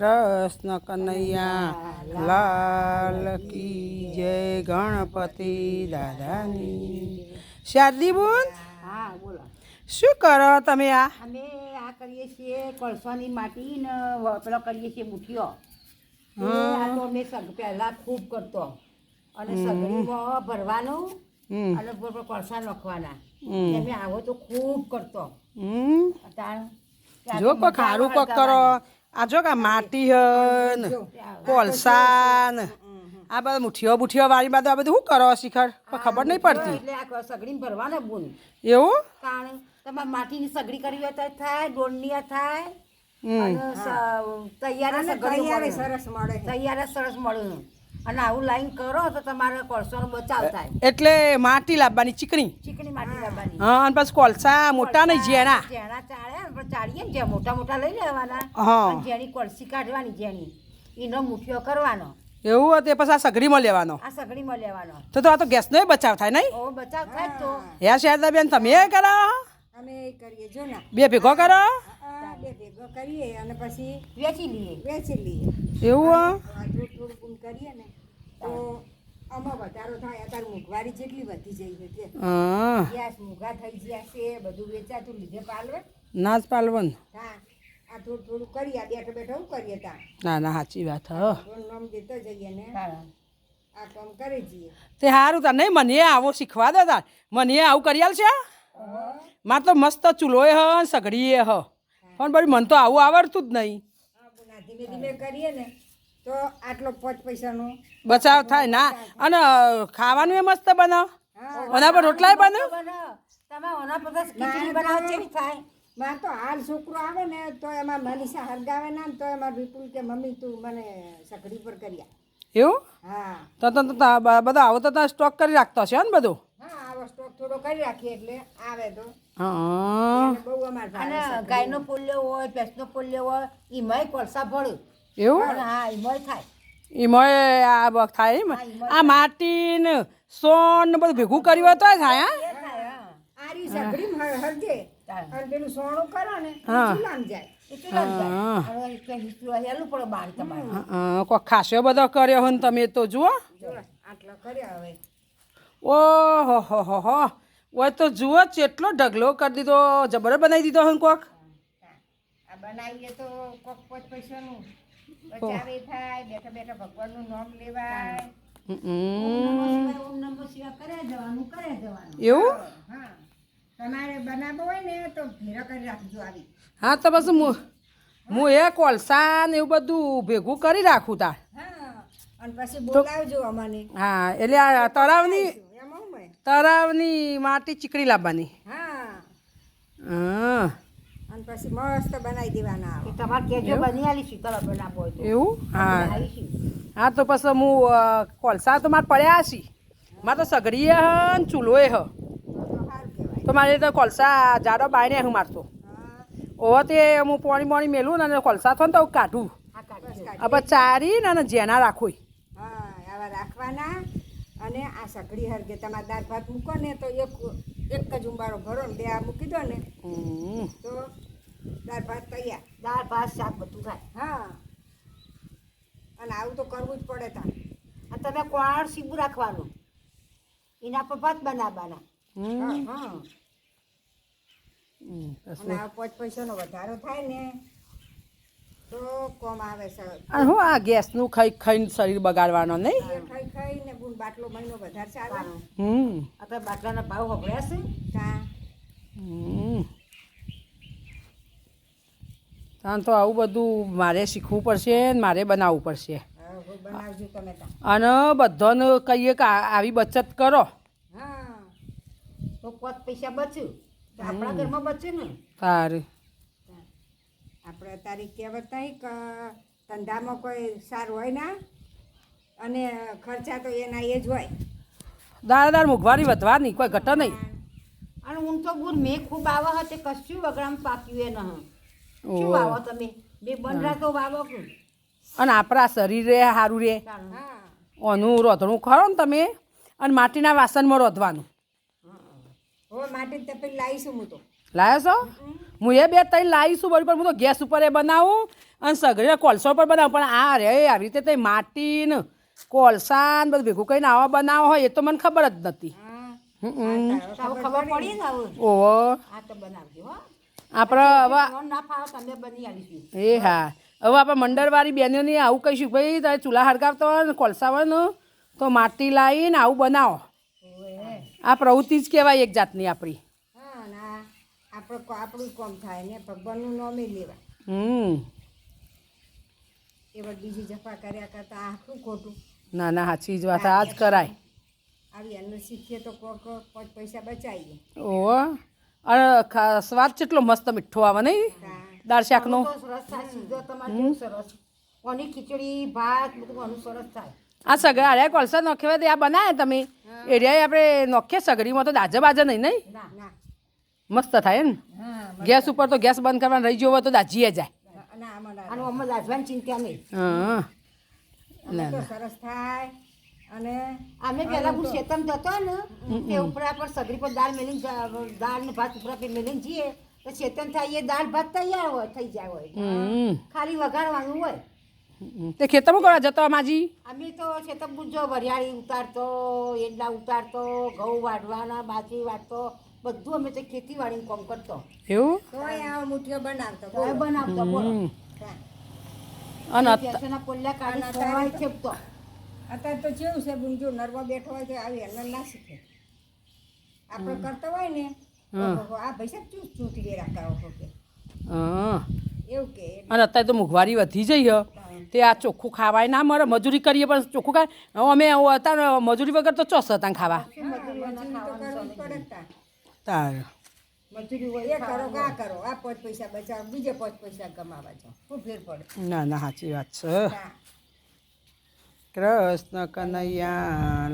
કૃષ્ણ કનૈયા લાલ કી જય ગણપતિ દાદાની. શારદી બોલ હા બોલો. શું કરો તમે આ? અમે આ કરીએ છીએ કોળસાની માટી ને પેલો કરીએ છીએ મુઠીઓ આ તો અમે સગ પહેલા ખૂબ કરતો. અને સગડીમાં ભરવાનું અને બરોબર કોળસા નાખવાના. અમે આવો તો ખૂબ કરતો. જો કોઈ ખારું કોક કરો આ જો કે માટી હન કોલસા ને આ બધા મુઠીઓ બુઠીઓ વાળી બાદ આ બધું શું કરો શિખર? ખબર નહીં પડતી. એટલે આ સગડી ભરવાના બુન. એવું? કારણ તમારે માટીની સગડી કરવી હોય તો થાય ડોંડિયા થાય. તૈયાર સરસ મળે. તૈયાર સરસ મળે. અને આવું લાઈન કરો તો તમારે કોળસાનો બચાવ થાય. એટલે માટી લાવવાની ચીકણી. ચીકણી માટી લાવવાની. હા અને પછી કોલસા મોટા નહીં ઝેણા. આપણે ચાળીએ ને જે મોટા મોટા લઈ લેવાના. હા. અને જેની કોળસી કાઢવાની જેની એનો મુઠિયો કરવાનો. એવું હતું પછી આ સગડીમાં લેવાનો. આ સગડીમાં લેવાનો. તો તો આ તો ગેસનો બચાવ થાય નહીં? ઓ બચાવ થાય તો. યા શારદા બેન તમે એ કરો. અમે એ કરીએ જો ને. બે ભેગો કરો. બે ભેગો કરીએ અને પછી વેચી લઈએ. વેચી લઈએ. એવું હો? આ થોડું થોડું કરીએ ને તો આમાં વધારો થાય અત્યારે મોંઘવારી જેટલી વધી જઈ છે ગેસ મૂઘા થઈ ગયા છે બધું વેચાતું લીધે પાલવે. પાલવન. શું કરીએ તા? ના ના સાચી વાત હ. ને તે સારું તાર નહીં મને આવો શીખવા દે તાર મને આવું કરી છે માર તો મસ્ત ચૂલોએ હ ને સગડીએ હ. પણ ભાઈ મને તો આવું આવડતું જ નહીં. ધીમે ધીમે કરીએ ને તો આટલો પાંચ પૈસાનો બચાવ થાય ના. અને ખાવાનું એ મસ્ત બનાવ. ઓના પર રોટલાય બનાવ. તમે ઓના પર તો ખીચડી બનાવો કેવી થાય. માર તો હાલ છોકરો આવે ને તો એમાં મનીષા હરગાવે ના તો એમાં વિપુલ કે મમ્મી તું મને સકડી પર કરી એવું? હા. તો તો તો તા- આવો તો તમે સ્ટોક કરી રાખતો હશે ને બધું? હા આવો સ્ટોક થોડો કરી રાખીએ એટલે આવે તો. હા. બહુ અમારે અને. ગાયનો પોલ્યો હોય ભેંસનો પોલ્યો હોય એમાંય કોલસા ભળ્યું એવું? હા એમાંય થાય. એમાં આ બ- થાય એમ. આ માટી ને સોન ને બધું ભેગું કર્યું હોય તો થાય હા? હા. આરી સગડી ચાલે. અને પેલું કરો ને ચૂલામાં જાય. કોઈ ખાસો બધો કર્યો હોય ને તમે તો જુઓ. આટલો કર્યો હવે. ઓહો હો હો હો. ઓય તો જુઓ કેટલો ઢગલો કરી દીધો. જબર બનાવી દીધો હોય કોક? બનાવીએ તો કોક પાંચ પૈસાનું. બચાવે થાય બેઠા બેઠા ભગવાનનું નામ લેવાય. એવું? તમારે બનાવવો હોય ને તો ભેરો કરી રાખજો આવી. હા તો પછી હું હું એ કોલસા ને એવું બધું ભેગું કરી રાખું તાર. અને પછી બોલાવજો અમને. હા એટલે આ તળાવની? તળાવની માટી ચીકણી લાવવાની. હા. હા. અને પછી મસ્ત બનાવી દેવાના તમારે કેજો બની આલી શીતળ બનાવો એવું? હા. હા તો પછી હું કોલસા તો મારે પડ્યા છે મારે તો સગડીએ હ ને ચૂલોએ હ. તો મારે તો કોલસા જાડો બાયને હું મારતો. હા ઓવો તે હું પાણી પાણી મેલું ને કોલસા થો ને તો કાઢું. હવે ચારી ને અને જેના રાખું હા આવા રાખવાના અને આ સકડી હરગે તમારે દાળ ભાત મૂકો ને તો એક એક જ ઉંબાળો ભરો ને બે આ મૂકી દો ને. હમ. તો દાળ ભાત તૈયાર. દાળ ભાત શાક બધું થાય. હા. અને આવું તો કરવું જ પડે તા આ તમે કોણ સીબું રાખવાનું? એના પર ભાત બનાવવાના. અને આ પોચ પૈસાનો વધારો થાય ને તો કોમ આવે છે. હું આ ગેસનું ખાઈ ખાઈને શરીર બગાડવાનો નહીં? ખાઈ ખાઈને ગુણ બાટલો મહિનો વધારે ચાલે. હમ. આપણે બાટલાના ભાવ હભળ્યા છે. તા. હમ. તો આવું બધું મારે શીખવું પડશે ને મારે બનાવવું પડશે. અને બધાને કહીએ કે આવી બચત કરો. તો પાંચ પૈસા બચ્યું. તો આપણા ઘરમાં બચ્યું ને? સારું. આપણે તારી કહેવત નહીં કે ધંધામાં કોઈ સારું હોય ના અને ખર્ચા તો એના એ જ હોય. દાળ દાળ મોંઘવારી વધવાની કોઈ ઘટે નહીં. અને હું તો ગુર મેં ખૂબ આવા હતે કશું વગડામ પાક્યું એ ન શું આવો તમે? બે બંધરા તો વાવો અને આપણા શરીરે સારું રહે હા. ઓનું રોધણું ખરો ને તમે? અને માટીના વાસણમાં રોધવાનું હવે માટે તપેલી લાવીશું હું તો લાવ્યો છો? હું એ બે તઈ લાવીશું બરાબર હું તો ગેસ ઉપર એ બનાવું અને સગડીને કોલસો પર બનાવું પણ આ રે આવી રીતે તઈ માટી ને કોલસા ને બધું ભેગું કરીને આવા બનાવો હોય એ તો મને ખબર જ નથી. હા. હમ. તો હવે ખબર પડી ને હવે. ઓહો. આ તો બનાવજો હો. આપણે હવે તમે એ હા. હવે આપણે મંડળવાળી બહેનોને આવું કહીશું ભાઈ તારે ચૂલા હળગાવતો હોય ને કોલસા હોય ને તો માટી લાવીને આવું બનાવો. આ પ્રવૃત્તિ જ કહેવાય એક જાતની આપણી. હા ના આપણું આપણું કોમ થાય ને ભગવાનનું નામે લેવા હમ. એવા બીજી જફા કર્યા કરતા આ શું ખોટું? ના ના સાચી જ વાત. આ જ કરાય. આવી અન્ન શીખીએ તો કોક પાંચ પૈસા બચાવીએ ઓહો. અને સ્વાદ કેટલો મસ્ત મીઠો આવે નહીં? દાળ શાકનો? સરસ થાય સીધો તમારે સરસ. કોની ખીચડી ભાત બધું સરસ થાય. આ સગડા અરે કોલસા નોખેવા દે આ બનાવે તમે. એરિયા આપણે નોખીએ સગડીમાં તો દાજે બાજે નહીં નહીં? મસ્ત થાય ને ગેસ ઉપર તો ગેસ બંધ કરવાનું રહી ગયો હોય તો દાજીએ જાય. હા. સરસ થાય. અને અમે પહેલા હું શેતમ જતો ને તે ઉપરા પર સગડી પર દાળ મેલીને દાળ ને ભાત ઉપરા પર મેલીને જઈએ તો શેતમ થાય એ દાળ ભાત તૈયાર હોય થઈ જાય હોય. હમ. ખાલી વઘારવાનું હોય. તે ખેતરમાં કોણ જતો માજી? અમે તો ખેતર બુજો વરિયાળી ઉતારતો એંડા ઉતારતો ઘઉં વાઢવાના બાજરી વાટતો બધું અમે તે ખેતીવાડીનું કામ કરતો. એવું? તો આ મુઠીઓ બનાવતો હવે બનાવતો બોલો. અને અત- પેસના પોલ્લા કાઢી સવાય અત્યારે તો- છેપતો. અત્યારે તો જેવું છે બુંજો નરવા બેઠો હોય તો આવી અન્ન ના શીખે. આપણે કરતા હોય ને આ ભાઈ સાહેબ ચૂંટ ચૂંટ દે રાખા ઓહો કે હા. એવું કે. અને અત્યારે તો મોંઘવારી વધી જઈ હે. તે આ ચોખ્ખું ખાવાય. ના મળે મજૂરી કરીએ પણ ચોખ્ખું ખાય. અમે અત્યારે મજૂરી વગર તો ચોસ હતા ખાવા. તારે. ના ના સાચી વાત છે. કૃષ્ણ કનૈયા